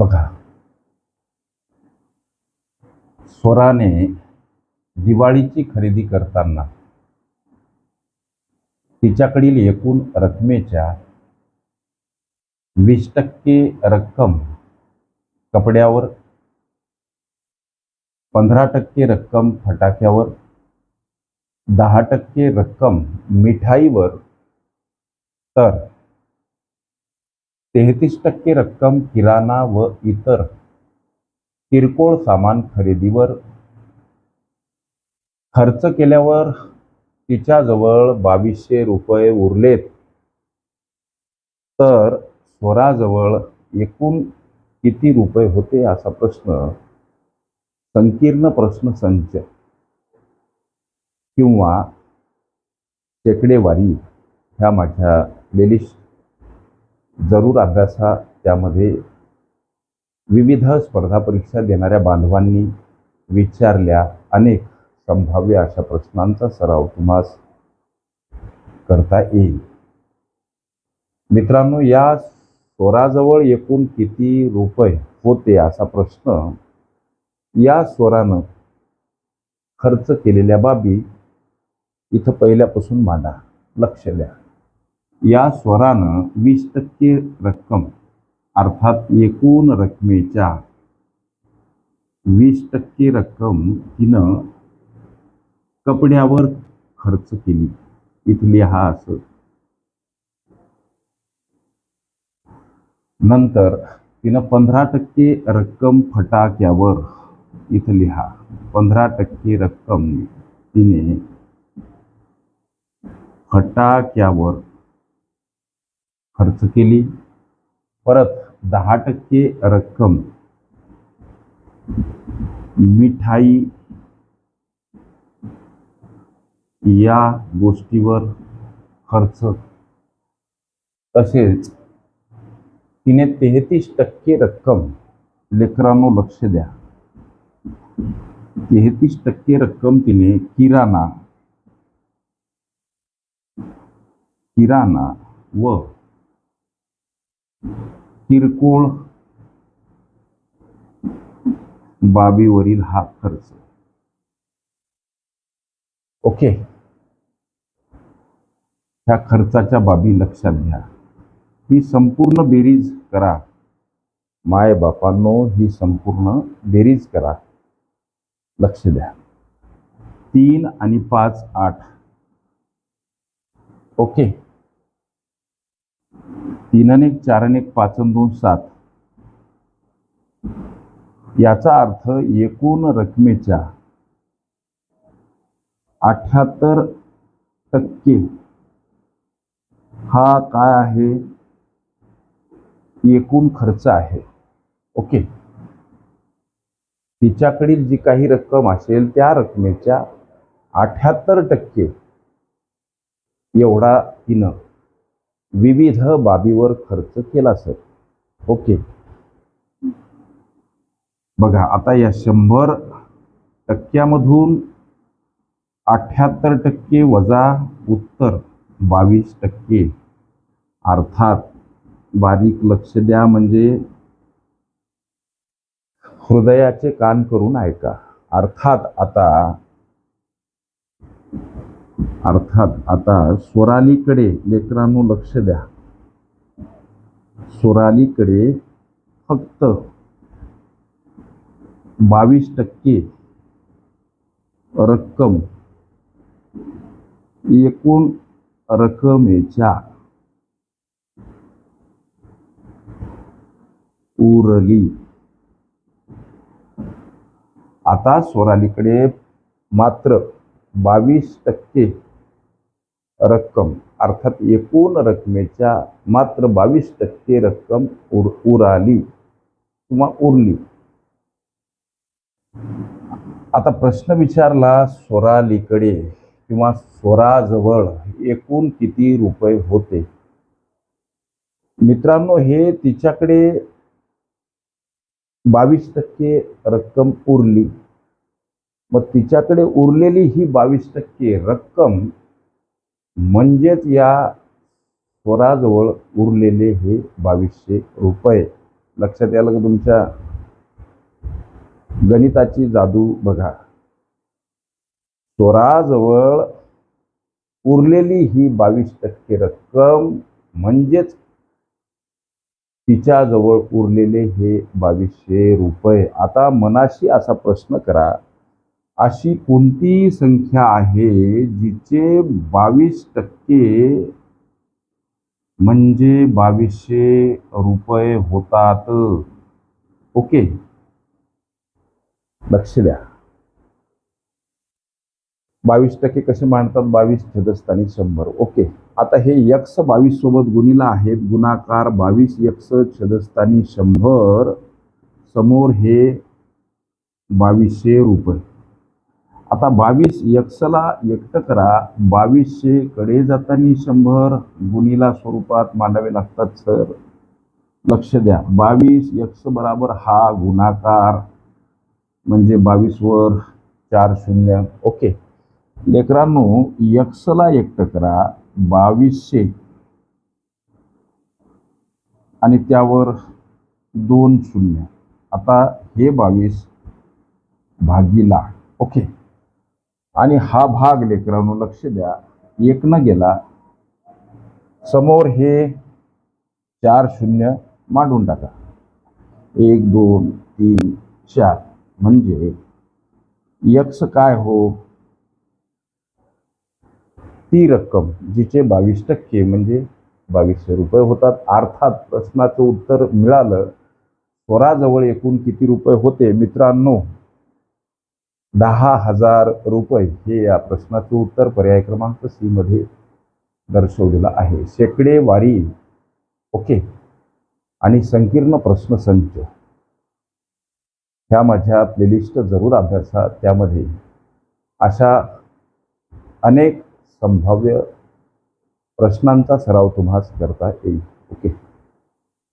बघा. स्वराने दिवाळीची खरेदी करताना तिच्याकडील एकूण रकमेच्या वीस टक्के रक्कम कपड्यावर पंधरा टक्के रक्कम फटाक्यावर दहा टक्के रक्कम मिठाईवर तर तेहतीस टक्के रक्कम किराणा व इतर किरकोळ सामान खरेदीवर खर्च केल्यावर तिच्याजवळ बावीसशे रुपये उरलेत. तर स्वराजवळ एकूण किती रुपये होते असा प्रश्न संकीर्ण प्रश्न संच किंवा शेकडेवारी ह्या माझ्या प्लेलिस्ट जरूर अभ्यासा त्यामध्ये विविध स्पर्धा परीक्षा देणाऱ्या बांधवांनी विचारल्या अनेक संभाव्य अशा प्रश्नांचा सराव तुम्हास करता येईल. मित्रांनो या स्वराजवळ एकूण किती रुपये होते असा प्रश्न या स्वरानं खर्च केलेल्या बाबी इथं पहिल्यापासून मांडा. लक्ष द्या. या स्वरानं वीस टक्के रक्कम अर्थात एकूण रकमेच्या वीस टक्के रक्कम तिनं कपड्यावर खर्च केली. इथं लिहा असं. नंतर तिनं पंधरा टक्के रक्कम फटाक्यावर इथं लिहा पंधरा टक्के रक्कम तिने फटाक्यावर खर्च केली. परत दहा टक्के रक्कम मिठाई या गोष्टीवर खर्च. तसेच तिने तेहतीस टक्के रक्कम लेकरांनो लक्ष द्या. तेहतीस टक्के रक्कम तिने किराणा किराणा व किरकोळ बाबीवरील हा खर्च. ओके. ह्या खर्चाच्या बाबी लक्षात घ्या. ही संपूर्ण बेरीज करा. माय बापांनो ही संपूर्ण बेरीज करा. लक्ष द्या. तीन आणि पाच आठ. ओके. तीन अनेक एक चार अनेक एक पाच दोन सात. याचा अर्थ एकूण रकमेच्या अठ्याहत्तर टक्के हा काय आहे? एकूण खर्च आहे. ओके? तिच्याकडील जी काही रक्कम असेल त्या रकमेच्या अठ्याहत्तर टक्के एवढा तिनं विविध बाबीवर खर्च केला सर. ओके. बघा आता या शंभर टक्क्यामधून अठ्याहत्तर टक्के वजा उत्तर बावीस टक्के. अर्थात बारीक लक्ष द्या म्हणजे हृदयाचे कान करून ऐका. अर्थात आता अर्थात आता स्वरालीकडे लेकरांनो लक्ष द्या. स्वरालीकडे फक्त बावीस टक्के रक्कम एकूण रकमेच्या उरली. आता स्वरालीकडे मात्र बावीस टक्के रक्कम. अर्थात एकूण रकमेच्या मात्र बावीस टक्के रक्कम उर उराली किंवा उरली. आता प्रश्न विचारला स्वरालीकडे किंवा स्वराजवळ एकूण किती रुपये होते? मित्रांनो हे तिच्याकडे बावीस टक्के रक्कम उरली. मग तिच्याकडे उरलेली ही बावीस टक्के रक्कम म्हणजेच या स्वराजवळ उरलेले हे बावीसशे रुपये. लक्षात यायला का तुमच्या गणिताची जादू बघा. स्वराजवळ उरलेली ही बावीस टक्के रक्कम म्हणजेच तिच्याजवळ उरलेले हे बावीसशे रुपये. आता मनाशी असा प्रश्न करा. अशी कोणती संख्या आहे जिचे बावीस टक्के म्हणजे बावीसशे रुपये होतात. ओके? लक्ष द्या. बावीस टक्के कसे मांडतात? बावीस छेदस्थानी शंभर. ओके. आता हे यक्स बावीस सोबत गुणीला आहेत. गुणाकार बावीस यक्स छेदस्थानी शंभर. समोर हे बावीसशे रुपये. आता बावीस यक्सला एकटं करा. बावीसशे कडे जाताना शंभर गुणीला स्वरूपात मांडावे लागतात सर. लक्ष द्या. बावीस यक्ष बराबर हा गुणाकार. म्हणजे बावीसवर चार शून्य. ओके. लेकरांनो यक्सला एकटं करा. बावीसशे. आणि त्यावर दोन शून्य. आता हे बावीस भागीला. ओके. आणि हा भाग लेकरांनो लक्ष द्या. एक न गेला समोर हे चार शून्य मांडून टाका. एक दोन तीन चार. म्हणजे यक्स काय हो? ती रक्कम जिचे बावीस टक्के म्हणजे बावीसशे रुपये होतात. अर्थात प्रश्नाचं उत्तर मिळालं. स्वराजवळ एकूण किती रुपये होते? मित्रांनो दहा हजार रुपये हे या प्रश्नाचं उत्तर पर्याय क्रमांक सी मध्ये दर्शवलेलं आहे. शेकडे वारी. ओके. आणि संकीर्ण प्रश्नसंच ह्या माझ्या प्लेलिस्ट जरूर अभ्यासा. त्यामध्ये अशा अनेक संभाव्य प्रश्नांचा सराव तुम्हाला करता येईल. ओके.